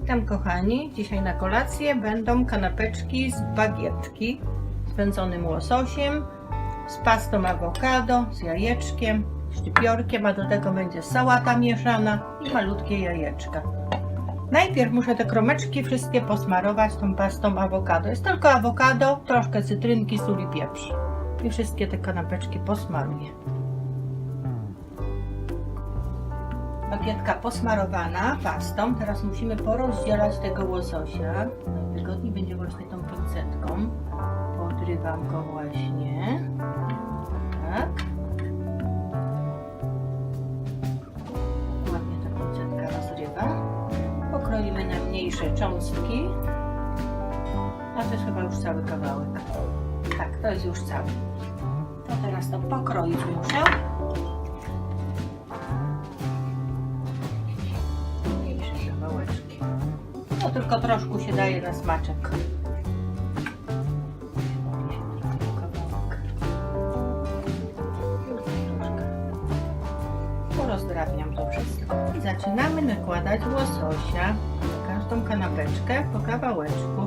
Witam kochani. Dzisiaj na kolację będą kanapeczki z bagietki z wędzonym łososiem, z pastą awokado, z jajeczkiem, szczypiorkiem, a do tego będzie sałata mieszana i malutkie jajeczka. Najpierw muszę te kromeczki wszystkie posmarować tą pastą awokado. Jest tylko awokado, troszkę cytrynki, sól i pieprz. I wszystkie te kanapeczki posmaruję. Bagietka posmarowana pastą. Teraz musimy porozdzielać tego łososia. Najwygodniej będzie właśnie tą pincetką. Podrywam go właśnie. Tak. Ładnie ta pincetka rozrywa. Pokroimy na mniejsze cząstki. A to jest chyba już cały kawałek. Tak, to jest już cały. To teraz to pokroić muszę. Tylko troszkę się daje na smaczek. Porozdrabniam to wszystko. I zaczynamy nakładać łososia na każdą kanapeczkę po kawałeczku.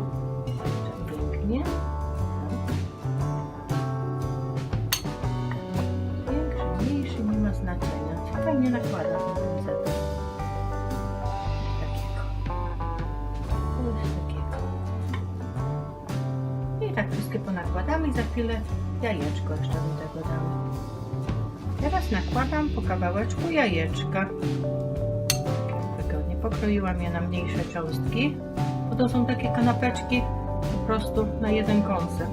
Pięknie. Większy, mniejszy nie ma znaczenia. Fajnie nakładam tak wszystkie ponakładamy i za chwilę jajeczko jeszcze do tego damy. Teraz nakładam po kawałeczku jajeczka. Tak Wygodnie pokroiłam je na mniejsze cząstki, bo to są takie kanapeczki po prostu na jeden kąsek.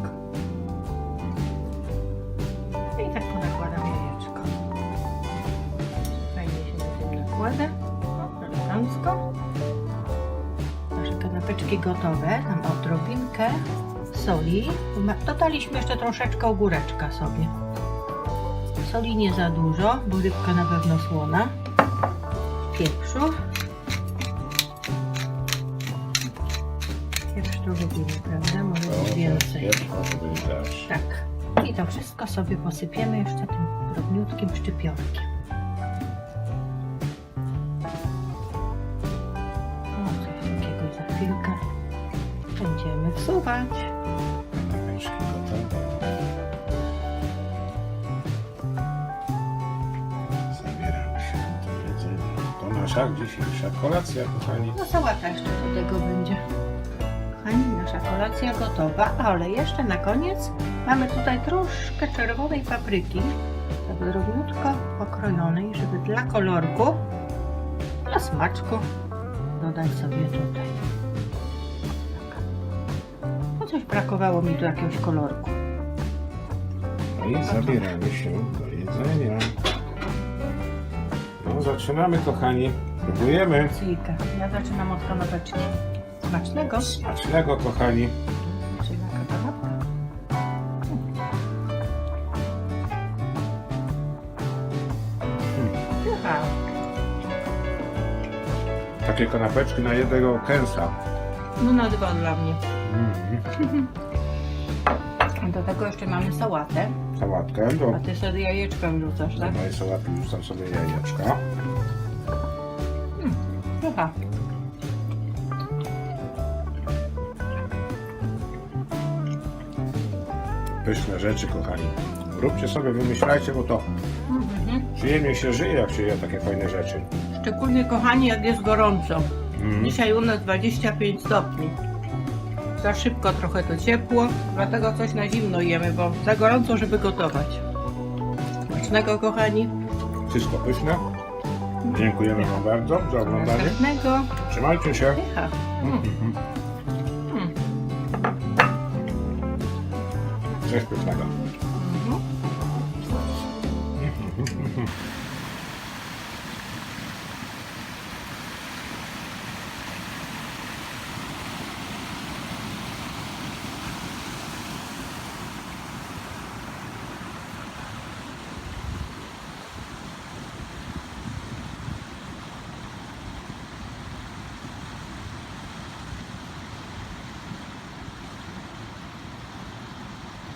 I tak ponakładam jajeczko. Fajnie się na tym nakłada. O, elegancko. Nasze kanapeczki gotowe. Tam odrobinkę soli. Dodaliśmy jeszcze troszeczkę ogóreczka sobie. Soli nie za dużo, bo rybka na pewno słona. Pieprzu. Pieprz to lubimy, prawda? Może być więcej. Pieprz może być dać. Tak. I to wszystko sobie posypiemy jeszcze tym drobniutkim szczypiorkiem. O, coś takiego za chwilkę będziemy wsuwać. Nasza dzisiejsza kolacja, kochani. No sałata jeszcze do tego będzie. Kochani, nasza kolacja gotowa, ale jeszcze na koniec mamy tutaj troszkę czerwonej papryki, tak drobniutko pokrojonej, żeby dla kolorku, dla smaczku dodać sobie tutaj. Tak. No coś brakowało mi tu jakiegoś kolorku. I zabieramy się do jedzenia. Zaczynamy, kochani. Próbujemy. Cika. Ja zaczynam od kanapeczki. Smacznego. Smacznego, kochani. Czyli. Pycha. Takie kanapeczki na jednego kęsa. No na dwa dla mnie. Mhm. Do tego jeszcze mamy sałatę. Sałatkę. Do, A ty sobie jajeczka wrzucasz, do tak? mojej sałatki wrzucam sobie jajeczka. Pycha. Pyszne rzeczy, kochani. Róbcie sobie, wymyślajcie, bo to Mhm. przyjemnie się żyje, jak się je takie fajne rzeczy. Szczególnie kochani, jak jest gorąco. Mhm. Dzisiaj u nas 25 stopni. Za szybko trochę to ciepło, dlatego coś na zimno jemy, bo za gorąco, żeby gotować. Smacznego kochani. Wszystko pyszne. Dziękujemy Wam bardzo za oglądanie. Następnego. Trzymajcie się. Pycha. Mhm. Mm. Coś pysznego. Mhm. Mhm.